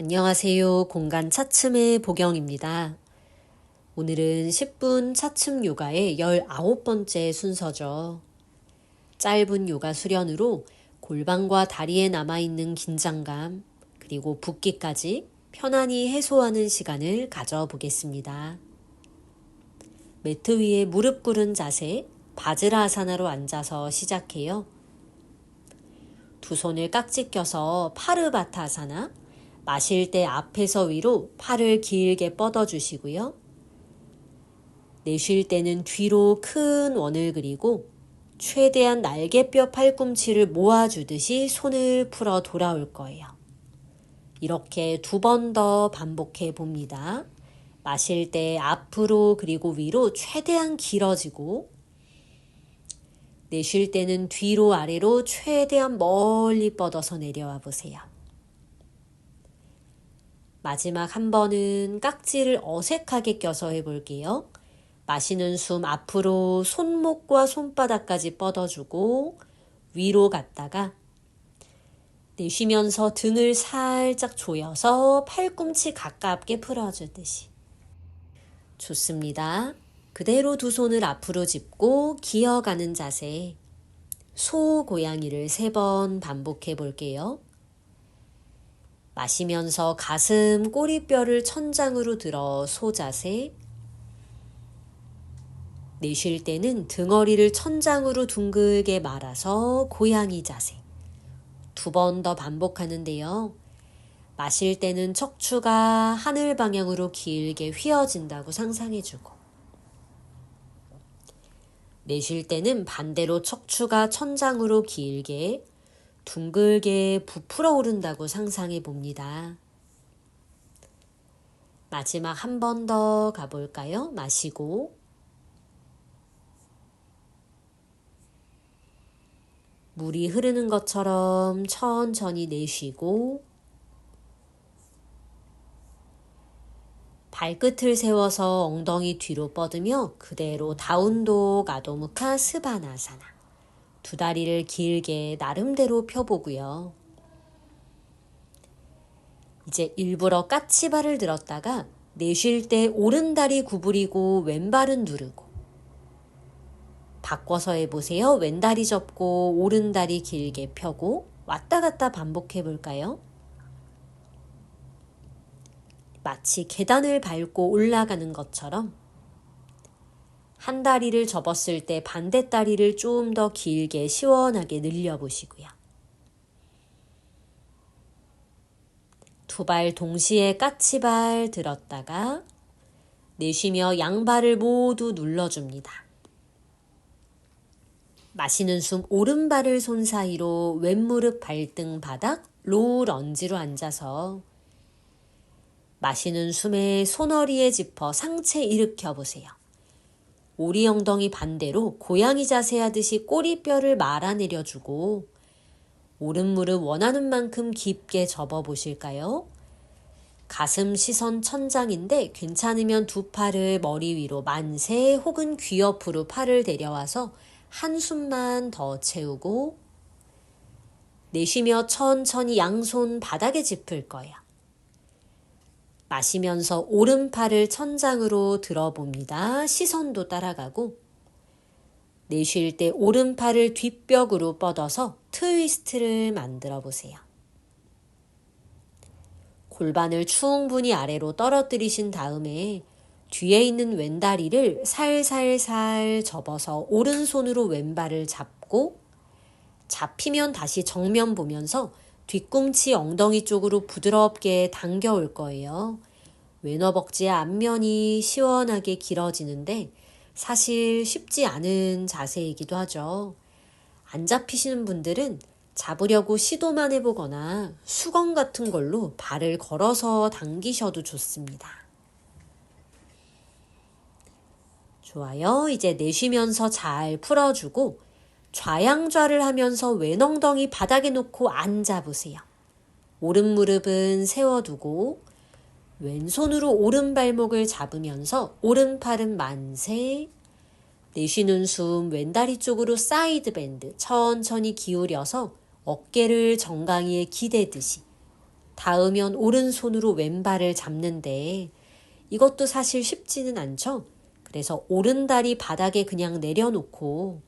안녕하세요. 공간 차츰의 보경입니다. 오늘은 10분 차츰 요가의 19번째 순서죠. 짧은 요가 수련으로 골반과 다리에 남아있는 긴장감, 그리고 붓기까지 편안히 해소하는 시간을 가져보겠습니다. 매트 위에 무릎 꿇은 자세, 바즈라아사나로 앉아서 시작해요. 두 손을 깍지 껴서 파르바타아사나, 마실 때 앞에서 위로 팔을 길게 뻗어 주시고요. 내쉴 때는 뒤로 큰 원을 그리고 최대한 날개뼈 팔꿈치를 모아주듯이 손을 풀어 돌아올 거예요. 이렇게 두 번 더 반복해 봅니다. 마실 때 앞으로 그리고 위로 최대한 길어지고 내쉴 때는 뒤로 아래로 최대한 멀리 뻗어서 내려와 보세요. 마지막 한 번은 깍지를 어색하게 껴서 해볼게요. 마시는 숨 앞으로 손목과 손바닥까지 뻗어주고 위로 갔다가 내쉬면서 등을 살짝 조여서 팔꿈치 가깝게 풀어주듯이. 좋습니다. 그대로 두 손을 앞으로 짚고 기어가는 자세. 소 고양이를 세 번 반복해 볼게요. 마시면서 가슴 꼬리뼈를 천장으로 들어 소자세. 내쉴 때는 등허리를 천장으로 둥글게 말아서 고양이 자세. 두 번 더 반복하는데요. 마실 때는 척추가 하늘 방향으로 길게 휘어진다고 상상해주고, 내쉴 때는 반대로 척추가 천장으로 길게 둥글게 부풀어 오른다고 상상해 봅니다. 마지막 한 번 더 가볼까요? 마시고 물이 흐르는 것처럼 천천히 내쉬고 발끝을 세워서 엉덩이 뒤로 뻗으며 그대로 다운독 아도무카 스바나사나 두 다리를 길게 나름대로 펴보고요. 이제 일부러 까치발을 들었다가 내쉴 때 오른 다리 구부리고 왼발은 누르고 바꿔서 해보세요. 왼다리 접고 오른 다리 길게 펴고 왔다 갔다 반복해 볼까요? 마치 계단을 밟고 올라가는 것처럼 한 다리를 접었을 때 반대 다리를 좀 더 길게 시원하게 늘려보시고요. 두 발 동시에 까치발 들었다가 내쉬며 양발을 모두 눌러줍니다. 마시는 숨 오른발을 손 사이로 왼무릎 발등 바닥 로우 런지로 앉아서 마시는 숨에 손허리에 짚어 상체 일으켜 보세요. 오리 엉덩이 반대로 고양이 자세 하듯이 꼬리뼈를 말아내려주고 오른 무릎 원하는 만큼 깊게 접어 보실까요? 가슴 시선 천장인데 괜찮으면 두 팔을 머리 위로 만세 혹은 귀 옆으로 팔을 데려와서 한숨만 더 채우고 내쉬며 천천히 양손 바닥에 짚을 거예요. 마시면서 오른팔을 천장으로 들어봅니다. 시선도 따라가고 내쉴 때 오른팔을 뒷벽으로 뻗어서 트위스트를 만들어 보세요. 골반을 충분히 아래로 떨어뜨리신 다음에 뒤에 있는 왼다리를 살살살 접어서 오른손으로 왼발을 잡고 잡히면 다시 정면 보면서 뒤꿈치 엉덩이 쪽으로 부드럽게 당겨 올 거예요. 외너벅지의 앞면이 시원하게 길어지는데 사실 쉽지 않은 자세이기도 하죠. 안 잡히시는 분들은 잡으려고 시도만 해보거나 수건 같은 걸로 발을 걸어서 당기셔도 좋습니다. 좋아요. 이제 내쉬면서 잘 풀어주고 좌양좌를 하면서 왼 엉덩이 바닥에 놓고 앉아보세요. 오른 무릎은 세워두고 왼손으로 오른 발목을 잡으면서 오른팔은 만세. 내쉬는 숨 왼다리 쪽으로 사이드 밴드 천천히 기울여서 어깨를 정강이에 기대듯이 닿으면 오른손으로 왼발을 잡는데 이것도 사실 쉽지는 않죠? 그래서 오른다리 바닥에 그냥 내려놓고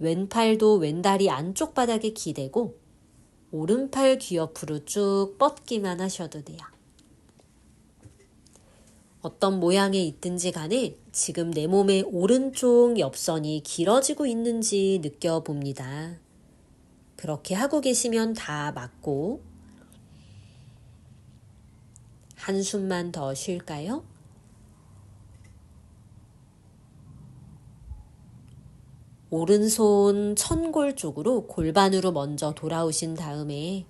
왼팔도 왼다리 안쪽 바닥에 기대고 오른팔 귀 옆으로 쭉 뻗기만 하셔도 돼요. 어떤 모양에 있든지 간에 지금 내 몸의 오른쪽 옆선이 길어지고 있는지 느껴봅니다. 그렇게 하고 계시면 다 맞고 한숨만 더 쉴까요? 오른손 천골 쪽으로 골반으로 먼저 돌아오신 다음에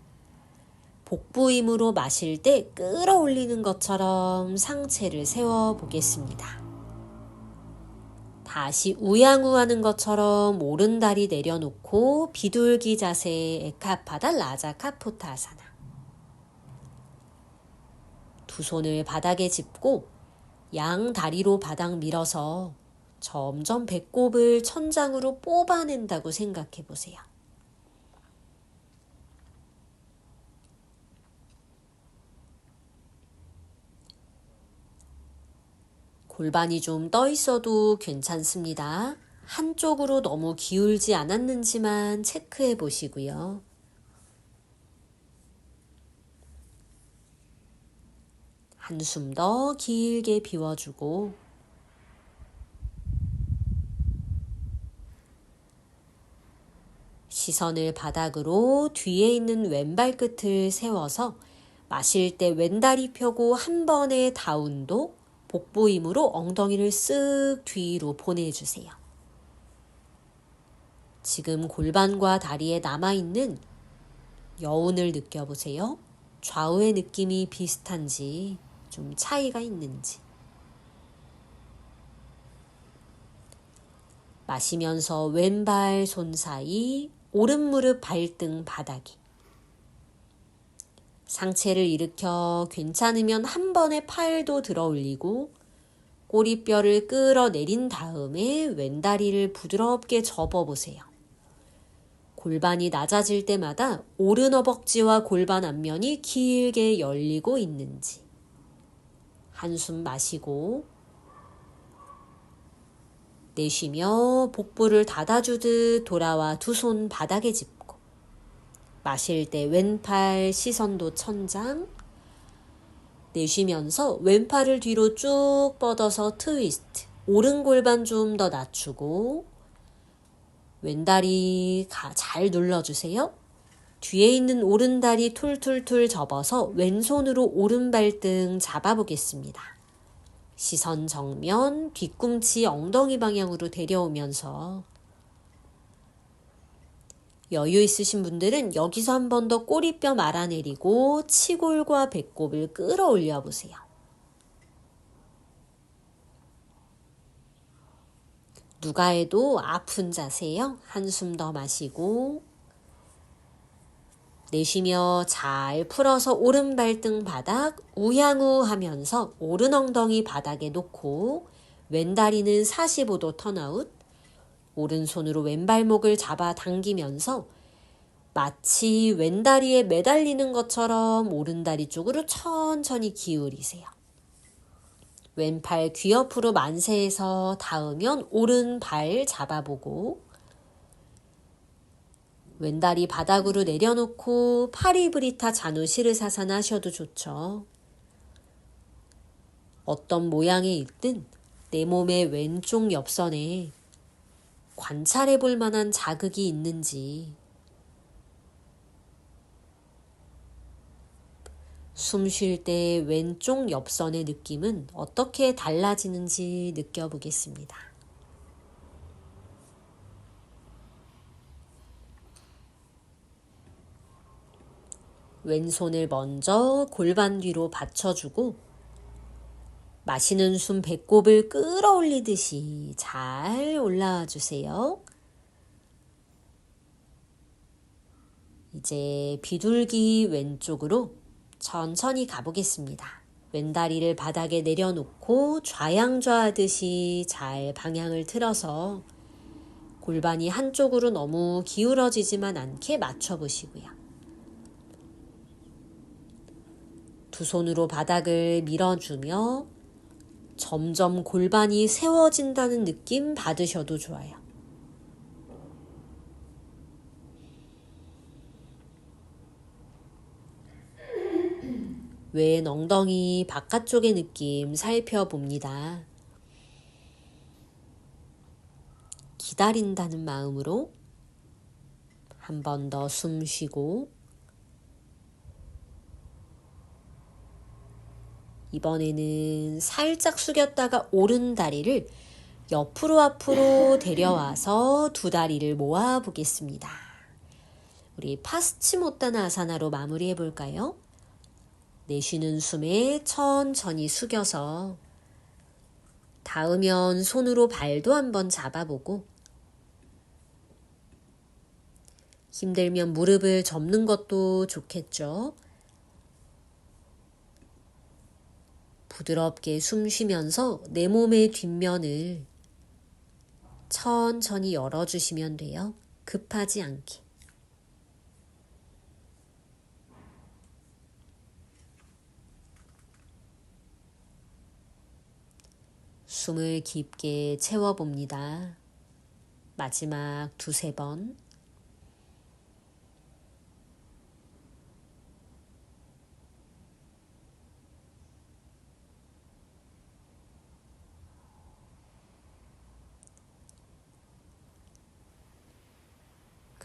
복부 힘으로 마실 때 끌어올리는 것처럼 상체를 세워 보겠습니다. 다시 우양우하는 것처럼 오른다리 내려놓고 비둘기 자세 에카파다 라자카포타사나 두 손을 바닥에 짚고 양 다리로 바닥 밀어서 점점 배꼽을 천장으로 뽑아낸다고 생각해 보세요. 골반이 좀 떠 있어도 괜찮습니다. 한쪽으로 너무 기울지 않았는지만 체크해 보시고요. 한숨 더 길게 비워주고 시선을 바닥으로 뒤에 있는 왼발 끝을 세워서 마실 때 왼다리 펴고 한 번에 다운도 복부 힘으로 엉덩이를 쓱 뒤로 보내주세요. 지금 골반과 다리에 남아있는 여운을 느껴보세요. 좌우의 느낌이 비슷한지 좀 차이가 있는지. 마시면서 왼발 손 사이 오른 무릎 발등 바닥이 상체를 일으켜 괜찮으면 한 번에 팔도 들어 올리고 꼬리뼈를 끌어내린 다음에 왼다리를 부드럽게 접어 보세요. 골반이 낮아질 때마다 오른 허벅지와 골반 앞면이 길게 열리고 있는지 한숨 마시고 내쉬며 복부를 닫아주듯 돌아와 두 손 바닥에 짚고 마실 때 왼팔 시선도 천장 내쉬면서 왼팔을 뒤로 쭉 뻗어서 트위스트 오른 골반 좀 더 낮추고 왼다리 잘 눌러주세요. 뒤에 있는 오른다리 툴툴툴 접어서 왼손으로 오른발등 잡아보겠습니다. 시선 정면, 뒤꿈치 엉덩이 방향으로 데려오면서 여유 있으신 분들은 여기서 한 번 더 꼬리뼈 말아내리고 치골과 배꼽을 끌어올려 보세요. 누가 해도 아픈 자세요. 한숨 더 마시고 내쉬며 잘 풀어서 오른 발등 바닥 우양우 하면서 오른 엉덩이 바닥에 놓고 왼다리는 45도 턴아웃 오른손으로 왼발목을 잡아 당기면서 마치 왼다리에 매달리는 것처럼 오른다리 쪽으로 천천히 기울이세요. 왼팔 귀 옆으로 만세해서 닿으면 오른발 잡아보고 왼다리 바닥으로 내려놓고 파리브리타 자누시르사산 하셔도 좋죠. 어떤 모양이 있든 내 몸의 왼쪽 옆선에 관찰해 볼 만한 자극이 있는지 숨 쉴 때 왼쪽 옆선의 느낌은 어떻게 달라지는지 느껴보겠습니다. 왼손을 먼저 골반 뒤로 받쳐주고 마시는 숨 배꼽을 끌어올리듯이 잘 올라와 주세요. 이제 비둘기 왼쪽으로 천천히 가보겠습니다. 왼다리를 바닥에 내려놓고 좌양좌하듯이 잘 방향을 틀어서 골반이 한쪽으로 너무 기울어지지만 않게 맞춰보시고요. 두 손으로 바닥을 밀어주며 점점 골반이 세워진다는 느낌 받으셔도 좋아요. 왼 엉덩이 바깥쪽의 느낌 살펴봅니다. 기다린다는 마음으로 한 번 더 숨 쉬고 이번에는 살짝 숙였다가 오른 다리를 옆으로 앞으로 데려와서 두 다리를 모아 보겠습니다. 우리 파스치모타나 아사나로 마무리해 볼까요? 내쉬는 숨에 천천히 숙여서 닿으면 손으로 발도 한번 잡아보고 힘들면 무릎을 접는 것도 좋겠죠. 부드럽게 숨 쉬면서 내 몸의 뒷면을 천천히 열어주시면 돼요. 급하지 않게. 숨을 깊게 채워봅니다. 마지막 두세 번.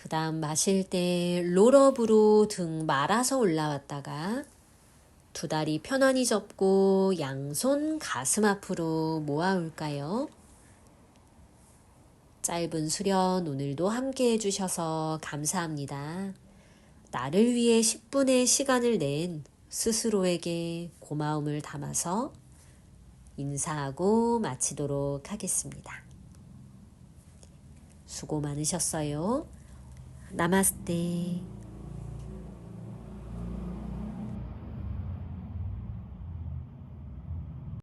그 다음 마실 때 롤업으로 등 말아서 올라왔다가 두 다리 편안히 접고 양손 가슴 앞으로 모아올까요? 짧은 수련 오늘도 함께 해주셔서 감사합니다. 나를 위해 10분의 시간을 낸 스스로에게 고마움을 담아서 인사하고 마치도록 하겠습니다. 수고 많으셨어요. 나마스테.